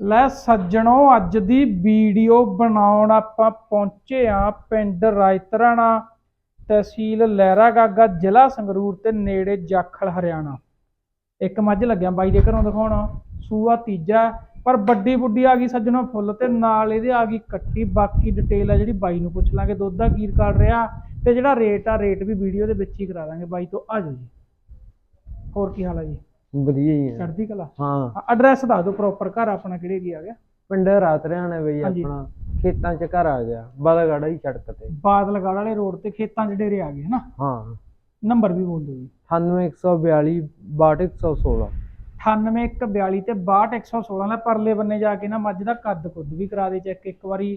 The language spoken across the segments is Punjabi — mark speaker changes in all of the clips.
Speaker 1: ਲੈ ਸੱਜਣੋ, ਅੱਜ ਦੀ ਵੀਡੀਓ ਬਣਾਉਣ ਆਪਾਂ ਪਹੁੰਚੇ ਆ ਪਿੰਡ ਰਾਇਤਰਾਣਾ ਤਹਿਸੀਲ ਲਹਿਰਾ ਜ਼ਿਲ੍ਹਾ ਸੰਗਰੂਰ ਤੇ ਨੇੜੇ ਜਾਖਲ, ਹਰਿਆਣਾ। ਇੱਕ ਮੱਝ ਲੱਗਿਆ ਬਾਈ ਦੇ ਘਰੋਂ ਦਿਖਾਉਣਾ। ਸੂਆ ਤੀਜਾ, ਪਰ ਵੱਡੀ ਬੁੱਢੀ ਆ ਗਈ ਸੱਜਣੋ ਫੁੱਲ ਤੇ ਨਾਲ ਇਹਦੇ ਆ ਗਈ ਕੱਟੀ। ਬਾਕੀ ਡਿਟੇਲ ਆ ਜਿਹੜੀ ਬਾਈ ਨੂੰ ਪੁੱਛ ਲਾਂਗੇ। ਦੁੱਧ ਦਾ ਕੀ ਰਿਕਾਰਡ ਰਿਹਾ ਤੇ ਜਿਹੜਾ ਰੇਟ ਆ ਰੇਟ ਵੀ ਵੀਡੀਓ ਦੇ ਵਿੱਚ ਹੀ ਕਰਾ ਦਾਂਗੇ। ਬਾਈ ਤੋਂ ਆ ਜਾਓ ਜੀ। ਹੋਰ ਕੀ ਹਾਲ ਆ ਜੀ?
Speaker 2: ਵਧੀਆ ਹੀ ਹੈ
Speaker 1: ਚੜ੍ਹਦੀ ਕਲਾ।
Speaker 2: ਹਾਂ।
Speaker 1: ਐਡਰੈਸ ਦੱਸ ਦਿਓ ਪ੍ਰੋਪਰ ਘਰ ਆਪਣਾ ਕਿਹੜੇ ਦੀ ਆ ਗਿਆ?
Speaker 2: ਪਿੰਡ ਰਾਤ ਰਿਆਣਾ ਬਈ
Speaker 1: ਹਾਂਜੀ।
Speaker 2: ਆਪਣਾ ਖੇਤਾਂ 'ਚ ਘਰ ਆ ਗਿਆ ਬਲਗੜਾ ਹੀ ਸੜਕ ਤੇ।
Speaker 1: ਬਾਦਲਗੜ੍ਹ ਵਾਲੇ ਰੋਡ ਤੇ ਖੇਤਾਂ 'ਚ ਡੇਰੇ ਆ ਗਏ ਹਨਾ?
Speaker 2: ਹਾਂ।
Speaker 1: ਨੰਬਰ ਵੀ ਬੋਲ ਦਿਓ ਜੀ।
Speaker 2: 98142 62116
Speaker 1: 98142 ਤੇ 62116 ਦਾ ਪਰਲੇ ਬੰਨੇ ਜਾ ਕੇ ਨਾ ਮੱਝ ਦਾ ਕੱਦ ਕੁੱਦ ਵੀ ਕਰਾ ਦੇ ਚੈੱਕ ਇੱਕ ਵਾਰੀ।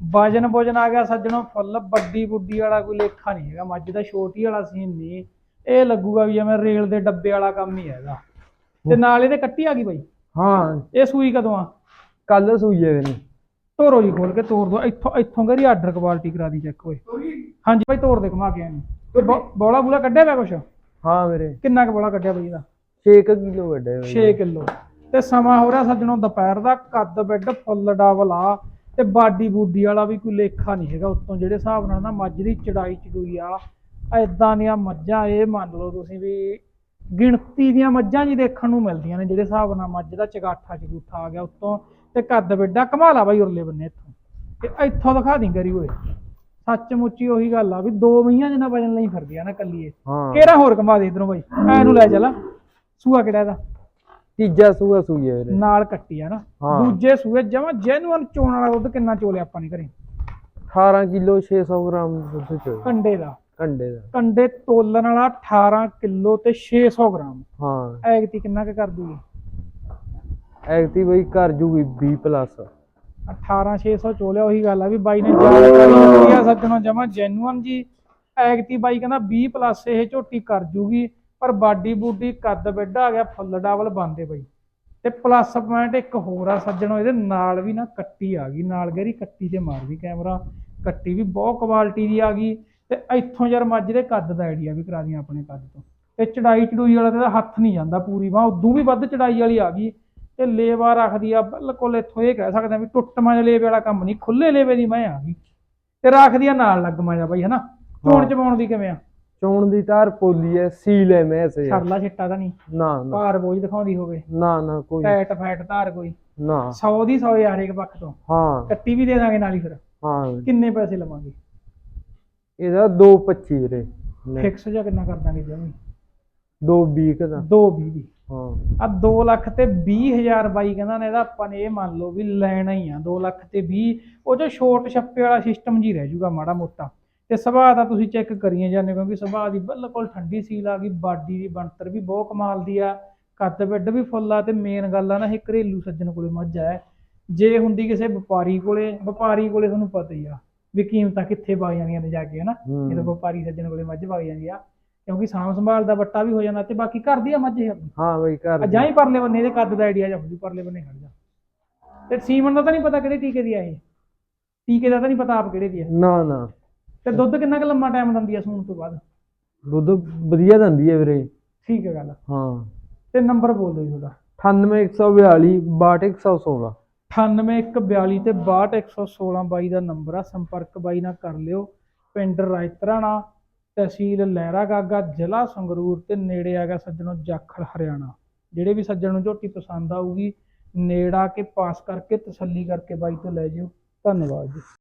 Speaker 1: ਵਜਨ ਵਜਨ ਆ ਗਿਆ ਸੱਜਣੋ ਫੁੱਲ ਵੱਡੀ ਬੁੱਢੀ ਵਾਲਾ ਕੋਈ ਲੇਖਾ ਨਹੀਂ ਹੈਗਾ ਮੱਝ ਦਾ ਛੋਟੀ ਵਾਲਾ ਸੀਨ ਨਹੀਂ ਇਹ ਲੱਗੂਗਾ ਵੀ ਜਿਵੇਂ ਰੇਲ ਦੇ ਡੱਬੇ ਵਾਲਾ ਕੰਮ ਹੀ ਹੈਗਾ। ਤੇ ਨਾਲ ਇਹਦੇ ਕੱਟੀ ਆ ਗਈ ਬਾਈ?
Speaker 2: ਹਾਂ।
Speaker 1: ਇਹ ਸੂਈ ਕਦੋਂ ਆ?
Speaker 2: ਕੱਲ ਸੂਈਏ ਨੇ
Speaker 1: ਤੋਰੋ ਜੀ ਖੋਲ ਕੇ ਤੋੜ ਦੋ। ਇੱਥੋਂ ਇੱਥੋਂ ਕਰੀ ਆਰਡਰ ਕੁਆਲਿਟੀ ਕਰਾ ਦੀ ਚੈੱਕ ਓਏ। ਹਾਂਜੀ ਭਾਈ ਤੋੜ ਦੇ ਘੁਮਾ ਕੇ ਆਣੀ ਤੇ ਬੌਲਾ ਬੂਲਾ ਕੱਢਿਆ ਪਿਆ ਕੁਛ?
Speaker 2: ਹਾਂ ਮੇਰੇ
Speaker 1: ਕਿੰਨਾ ਕੁ ਬੌਲਾ ਕੱਢਿਆ ਬਈ ਇਹਦਾ?
Speaker 2: 6 ਕਿਲੋ ਬਈ
Speaker 1: 6 ਕਿਲੋ। ਤੇ ਸਮਾਂ ਹੋ ਰਿਹਾ ਸੱਜਣੋਂ ਦੁਪਹਿਰ ਦਾ ਕੱਦ ਬੈੱਡ ਫੁੱਲ ਡਬਲ ਆ। ਤੇ ਬਾਡੀ ਬੂਡੀ ਵਾਲਾ ਵੀ ਕੋਈ ਲੇਖਾ ਨਹੀਂ ਹੈਗਾ ਉੱਤੋਂ ਜਿਹੜੇ ਹਿਸਾਬ ਨਾਲ ਨਾ ਮੱਝ ਦੀ ਚੜਾਈ ਚੜੂਈ ਆ। ਐਦਾਂ ਦੀਆਂ ਮੱਝਾਂ ਇਹ ਮੰਨ ਲਓ ਤੁਸੀਂ ਵੀ ਗਿਣਤੀ ਦੀਆਂ ਮੱਝਾਂ ਜੀ ਦੇਖਣ ਨੂੰ ਮਿਲਦੀਆਂ ਨੇ ਜਿਹੜੇ ਹਿਸਾਬ ਨਾਲ ਮੱਝ ਦਾ ਚਗਾਠਾ ਚਗੂਠਾ ਆ ਗਿਆ ਉੱਤੋਂ ਤੇ ਕੱਦ ਬੈੱਡਾ ਕਮਾਲਾ ਬਾਈ ਉਰਲੇ ਬੰਨੇ ਇੱਥੋਂ। ਤੇ ਇੱਥੋਂ ਦਿਖਾ ਦੀ ਕਰੀ ਓਏ। ਸੱਚ ਮੁੱਚੀ ਉਹੀ ਗੱਲ ਆ ਵੀ ਦੋ ਮਈਆਂ ਜਿੰਨਾ ਵਜਨ ਲਈ ਫਿਰਦੀਆਂ ਨਾ ਕੱਲੀ ਇਹ।
Speaker 2: ਹਾਂ।
Speaker 1: ਕਿਹੜਾ ਹੋਰ ਕਮਾ ਦੇ ਇਧਰੋਂ ਬਾਈ? ਐ ਨੂੰ ਲੈ ਚੱਲ ਸੂਆ ਕਿਹੜਾ ਇਹਦਾ?
Speaker 2: ਤੀਜਾ ਸੂਆ ਸੂਈਏ ਵੀਰੇ।
Speaker 1: ਨਾਲ ਕੱਟੀ ਆ ਨਾ।
Speaker 2: ਹਾਂ।
Speaker 1: ਦੂਜੇ ਸੂਏ ਜਮਾ ਜੈਨੂਅਨ ਚੋਣ ਵਾਲਾ ਦੁੱਧ ਕਿੰਨਾ ਚੋਲਿਆ ਆਪਾਂ ਨੇ ਘਰੇ।
Speaker 2: 18 ਕਿਲੋ 600 ਗ੍ਰਾਮ ਦੁੱਧ ਚ
Speaker 1: ਕੰਡੇ ਦਾ।
Speaker 2: ਕੰਡੇ ਦਾ।
Speaker 1: ਕੰਡੇ ਤੋਲਣ ਵਾਲਾ 18 ਕਿਲੋ ਤੇ 600 ਗ੍ਰਾਮ।
Speaker 2: ਹਾਂ।
Speaker 1: ਐਗਤੀ ਕਿੰਨਾ ਕੁ ਕਰ ਦੂਗੀ?
Speaker 2: ਐਕਟੀ ਬਈ ਘਰ ਜੂਗੀ 20 ਪਲੱਸ
Speaker 1: 18600 ਚੋਲਿਆ ਉਹੀ ਗੱਲ ਆ ਵੀ ਬਾਈ ਨੇ ਜਾਣਕਾਰੀ ਦਿੱਤੀ ਆ ਸੱਜਣੋ ਜਮਾ ਜੈਨੂਅਨ ਜੀ। ਐਗਤੀ ਬਾਈ ਕਹਿੰਦਾ 20 ਪਲੱਸ ਇਹ ਝੋਟੀ ਕਰ ਜੂਗੀ ਪਰ ਬਾਡੀ ਬੂਡੀ ਕੱਦ ਬੈੱਡਾ ਆ ਗਿਆ ਫੁੱਲ ਡਬਲ ਬੰਦੇ ਬਾਈ। ਤੇ ਪਲੱਸ ਪੁਆਇੰਟ ਇੱਕ ਹੋਰ ਆ ਸੱਜਣੋ ਇਹਦੇ ਨਾਲ ਵੀ ਨਾ ਕੱਟੀ ਆ ਗਈ ਨਾਲ ਗਹਿਰੀ ਕੱਟੀ ਤੇ ਮਾਰ ਵੀ ਕੈਮਰਾ ਕੱਟੀ ਵੀ ਬਹੁਤ ਕੁਆਲਿਟੀ ਦੀ ਆ ਗਈ। ਤੇ ਇੱਥੋਂ ਯਾਰ ਮੱਝ ਦੇ ਕੱਦ ਦਾ ਆਈਡੀਆ ਵੀ ਕਰਾ ਦੀਆਂ ਆਪਣੇ ਕੱਦ ਤੋਂ। ਤੇ ਚੜਾਈ ਚੜੂਈ ਵਾਲਾ ਤੇ ਹੱਥ ਨਹੀਂ ਜਾਂਦਾ ਪੂਰੀ ਬਾਹ ਉਦੋਂ ਵੀ ਵੱਧ ਚੜਾਈ ਵਾਲੀ ਆ ਗਈ। ਤੇ ਲੇਵਾ ਰੱਖਦੀ ਆ ਬਿਲਕੁਲ ਇੱਥੋਂ ਇਹ ਕਹਿ ਸਕਦੇ ਆ ਵੀ ਟੁੱਟਵਾਂ ਜਿਹਾ ਲੇਵੇ ਵਾਲਾ ਕੰਮ ਨਹੀਂ ਖੁੱਲੇ ਲੇਵੇ ਦੀ ਮੈਂ ਆ ਗਈ। ਤੇ ਰੱਖਦੀ ਆ ਨਾਲ ਲੱਗਮਾ ਜਾ ਬਾਈ ਹਨਾ? ਚੋਣ। ਚਵਾਉਣ ਦੀ ਕਿਵੇਂ ਆ?
Speaker 2: ਚੋਣ ਦੀ ਤਾਰ ਪੋਲੀ ਐ ਸੀਲ ਐ ਮੈਸ ਯਾਰ
Speaker 1: ਛੜਲਾ ਛਿੱਟਾ ਤਾਂ ਨਹੀਂ।
Speaker 2: ਨਾ ਨਾ।
Speaker 1: ਭਾਰ ਬੋਝ ਦਿਖਾਉਂਦੀ ਹੋਵੇ।
Speaker 2: ਨਾ ਨਾ ਕੋਈ
Speaker 1: ਟੈਟ ਫੈਟ ਧਾਰ ਕੋਈ।
Speaker 2: ਨਾ।
Speaker 1: 100 ਦੀ 100 ਯਾਰ ਇੱਕ ਪੱਖ ਤੋਂ।
Speaker 2: ਹਾਂ।
Speaker 1: ਕੱਟੀ ਵੀ ਦੇ ਦਾਂਗੇ ਨਾਲ ਹੀ ਫਿਰ।
Speaker 2: ਹਾਂ।
Speaker 1: ਕਿੰਨੇ ਪੈਸੇ ਲਵਾਂਗੇ?
Speaker 2: ਇਹਦਾ 225 ਵੀਰੇ
Speaker 1: ਫਿਕਸ ਜਾਂ ਕਿੰਨਾ ਕਰ ਦਾਂਗੇ ਜਮੀ
Speaker 2: 220 ਦਾ
Speaker 1: 220 ਦੀ।
Speaker 2: ਹਾਂ।
Speaker 1: ਆ 2 ਲੱਖ ਤੇ 20000 ਬਾਈ ਕਹਿੰਦਾ ਨੇ ਇਹਦਾ ਆਪਾਂ ਨੇ ਇਹ ਮੰਨ ਲਓ ਵੀ ਲੈਣਾ ਹੀ ਆ 2 ਲੱਖ ਤੇ 20 ਉਹ ਜੋ ਛੋਟ ਛੱਪੇ ਵਾਲਾ ਸਿਸਟਮ ਜੀ ਰਹਿ ਜੂਗਾ ਮਾੜਾ ਮੋਟਾ। ਤੇ ਸੁਭਾਅ ਦਾ ਤੁਸੀਂ ਚੈੱਕ ਕਰੀਏ ਜਾਂਦੇ ਕਿਉਂਕਿ ਸੁਭਾਅ ਦੀ ਬਿਲਕੁਲ ਠੰਡੀ ਸੀਲ ਆ ਗਈ ਬਾਡੀ ਦੀ ਬਣਤਰ ਵੀ ਬਹੁਤ ਕਮਾਲ ਦੀ ਆ। ਕੱਦ ਬੈੱਡ ਵੀ ਫੁੱਲ ਆ ਤੇ ਮੇਨ ਗੱਲ ਆ ਨਾ ਇਹ ਘਰੇਲੂ ਸੱਜਣ ਕੋਲੇ ਮੱਝ ਹੈ ਜੇ ਹੁੰਦੀ ਕਿਸੇ ਵਪਾਰੀ ਕੋਲੇ ਵਪਾਰੀ ਕੋਲੇ ਤੁਹਾਨੂੰ ਪਤਾ ਹੀ ਆ। ਵੀ ਕੀਮਤਾਂ ਕਿੱਥੇ ਵਗ ਜਾਂਦੀਆਂ ਨੇ ਜਾ ਕੇ ਹਨਾ?
Speaker 2: ਹੂੰ।
Speaker 1: ਜਦੋਂ ਵਪਾਰੀ ਸੱਜਣ ਕੋਲੇ ਮੱਝ ਵਗ ਜਾਂਦੀ ਆ ਕਿਉਂਕਿ ਸਾਂਭ ਸੰਭਾਲ ਦਾ ਵੱਟਾ ਵੀ ਹੋ ਜਾਂਦਾ ਤੇ ਬਾਕੀ ਘਰ ਦੀ ਆ ਮੱਝ ਇਹ
Speaker 2: ਹਾਂ ਬਈ ਘਰ
Speaker 1: ਆ ਜਾਂ ਹੀ ਪਰਲੇ ਬੰਨੇ ਦੇ ਕੱਦ ਦਾ ਆਈਡੀਆ ਜਾਂ ਪਰਲੇ ਬੰਨੇ ਖੜ ਜਾ। ਤੇ ਸੀਮਨ ਦਾ ਤਾਂ ਨਹੀਂ ਪਤਾ ਕਿਹੜੇ ਟੀਕੇ ਦੀ ਆ ਇਹ। ਟੀਕੇ ਦਾ ਤਾਂ ਨਹੀਂ ਪਤਾ ਆਪ ਕਿਹੜੇ ਦੀ ਆ।
Speaker 2: ਨਾ ਨਾ।
Speaker 1: ਤੇ ਦੁੱਧ ਕਿੰਨਾ ਕੁ ਲੰਮਾ ਟਾਈਮ ਦਿੰਦੀ ਆ ਸੂਣ ਤੋਂ ਬਾਅਦ?
Speaker 2: ਦੁੱਧ ਵਧੀਆ ਦਿੰਦੀ ਹੈ ਵੀਰੇ।
Speaker 1: ਠੀਕ ਹੈ ਗੱਲ।
Speaker 2: ਹਾਂ।
Speaker 1: ਤੇ ਨੰਬਰ ਬੋਲ ਦਿਓ ਜੀ ਤੁਹਾਡਾ
Speaker 2: 98142 62116
Speaker 1: 98142 ਤੇ 62116 ਬਾਈ ਦਾ ਨੰਬਰ ਆ, ਸੰਪਰਕ ਬਾਈ ਨਾਲ ਕਰ ਲਿਓ। ਪਿੰਡ ਰਾਇਤਰਾਣਾ ਤਹਿਸੀਲ ਲਹਿਰਾ ਗਾਗਾ, ਜ਼ਿਲ੍ਹਾ ਸੰਗਰੂਰ ਤੇ ਨੇੜੇ ਆਗਾ ਸੱਜਣੋ ਜਾਖਲ ਹਰਿਆਣਾ। ਜਿਹੜੇ ਵੀ ਸੱਜਣ ਨੂੰ ਝੋਟੀ ਪਸੰਦ ਆਊਗੀ, ਨੇੜਾ ਕੇ ਪਾਸ ਕਰਕੇ ਤਸੱਲੀ ਕਰਕੇ ਬਾਈ ਤੋਂ ਲੈ ਜਿਓ। ਧੰਨਵਾਦ ਜੀ।